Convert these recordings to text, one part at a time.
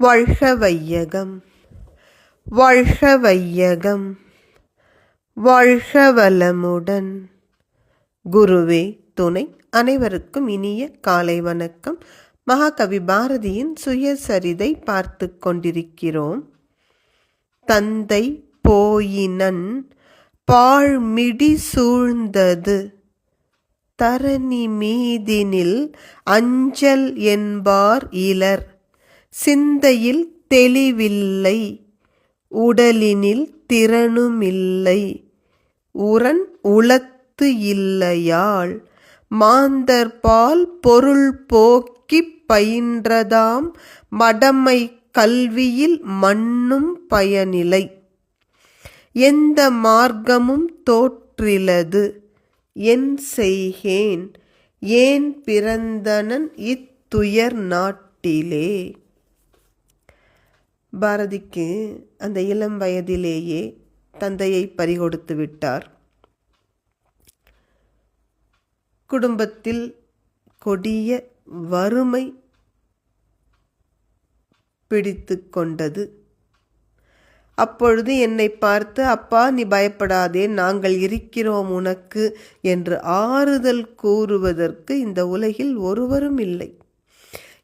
வாழ்க வையகம் வாழ்க வையகம் வாழ்க வளமுடன் குருவே துணை அனைவருக்கும் இனிய காலை வணக்கம். மகாகவி பாரதியின் சுயசரிதை பார்த்து கொண்டிருக்கிறோம். தந்தை போயினன் பாழ்மிடி சூழ்ந்தது. தரணி மீதினில் அஞ்சல் என்பார் இலர். சிந்தையில் தெளிவில்லை உடலினில் திறனுமில்லை உரன் உளத்து இல்லையாள் மாந்தர்பால் பொருள் போக்கிப் பயின்றதாம் மடமை கல்வியில் மண்ணும் பயனிலை. எந்த மார்க்கமும் தோற்றிலது என் செய்கேன் ஏன் பிறந்தனன் இத்துயர் நாட்டிலே? பாரதிக்கு அந்த இளம் வயதிலேயே தந்தையை பறிகொடுத்து விட்டார். குடும்பத்தில் கொடிய வறுமை பிடித்து கொண்டது. அப்பொழுது என்னை பார்த்து அப்பா நீ பயப்படாதே நாங்கள் இருக்கிறோம் உனக்கு என்று ஆறுதல் கூறுவதற்கு இந்த உலகில் ஒருவரும் இல்லை.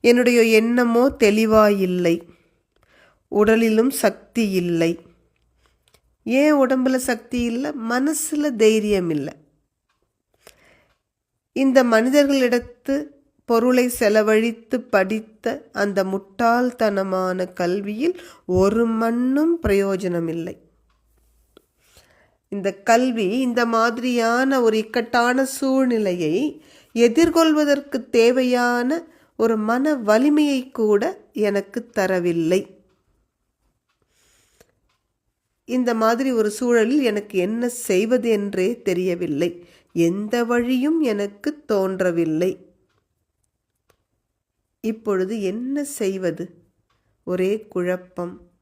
என்னுடைய எண்ணமோ தெளிவாயில்லை. உடலிலும் சக்தி இல்லை. ஏன் உடம்புல சக்தி இல்லை? மனசில் தைரியம் இல்லை. இந்த மனிதர்களிடத்து பொருளை செலவழித்து படித்த அந்த முட்டாள்தனமான கல்வியில் ஒரு மண்ணும் பிரயோஜனமில்லை இந்த கல்வி இந்த மாதிரியான ஒரு இக்கட்டான சூழ்நிலையை எதிர்கொள்வதற்கு தேவையான ஒரு மன வலிமையை கூட எனக்கு தரவில்லை. இந்த மாதிரி ஒரு சூழலில் எனக்கு என்ன செய்வது என்றே தெரியவில்லை. எந்த வழியும் எனக்கு தோன்றவில்லை. இப்பொழுது என்ன செய்வது? ஒரே குழப்பம்.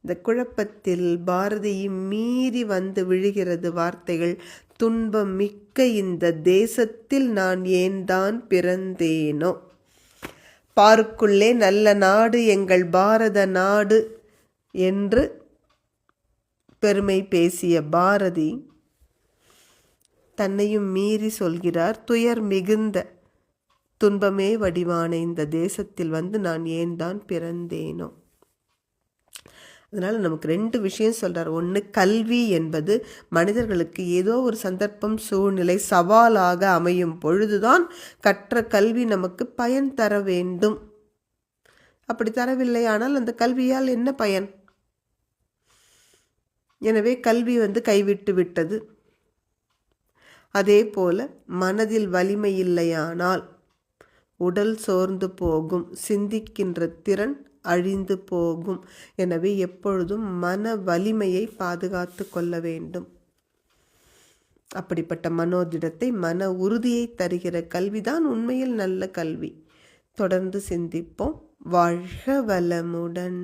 இந்த குழப்பத்தில் பாரதியை மீறி வந்து விழுகிறது வார்த்தைகள். துன்பம் மிக்க இந்த தேசத்தில் நான் ஏன் தான் பிறந்தேனோ? பாருக்குள்ளே நல்ல நாடு எங்கள் பாரத நாடு என்று பெருமை பேசிய பாரதி தன்னையும் மீறி சொல்கிறார் துயர் மிகுந்த துன்பமே வடிவான இந்த தேசத்தில் வந்து நான் ஏன் தான் பிறந்தேனோ? அதனால் நமக்கு ரெண்டு விஷயம் சொல்கிறார் ஒன்று கல்வி என்பது மனிதர்களுக்கு ஏதோ ஒரு சந்தர்ப்பம் சூழ்நிலை சவாலாக அமையும் பொழுதுதான் கற்ற கல்வி நமக்கு பயன் தர வேண்டும். அப்படி தரவில்லை ஆனால் அந்த கல்வியால் என்ன பயன்? எனவே கல்வி வந்து கைவிட்டு விட்டது. அதே போல மனதில் வலிமை இல்லையானால் உடல் சோர்ந்து போகும் சிந்திக்கின்ற திறன் அழிந்து போகும். எனவே எப்பொழுதும் மன வலிமையை பாதுகாத்து கொள்ள வேண்டும். அப்படிப்பட்ட மனோதிடத்தை மன உறுதியை தருகிற கல்விதான் உண்மையில் நல்ல கல்வி. தொடர்ந்து சிந்திப்போம். வாழ்க வளமுடன்.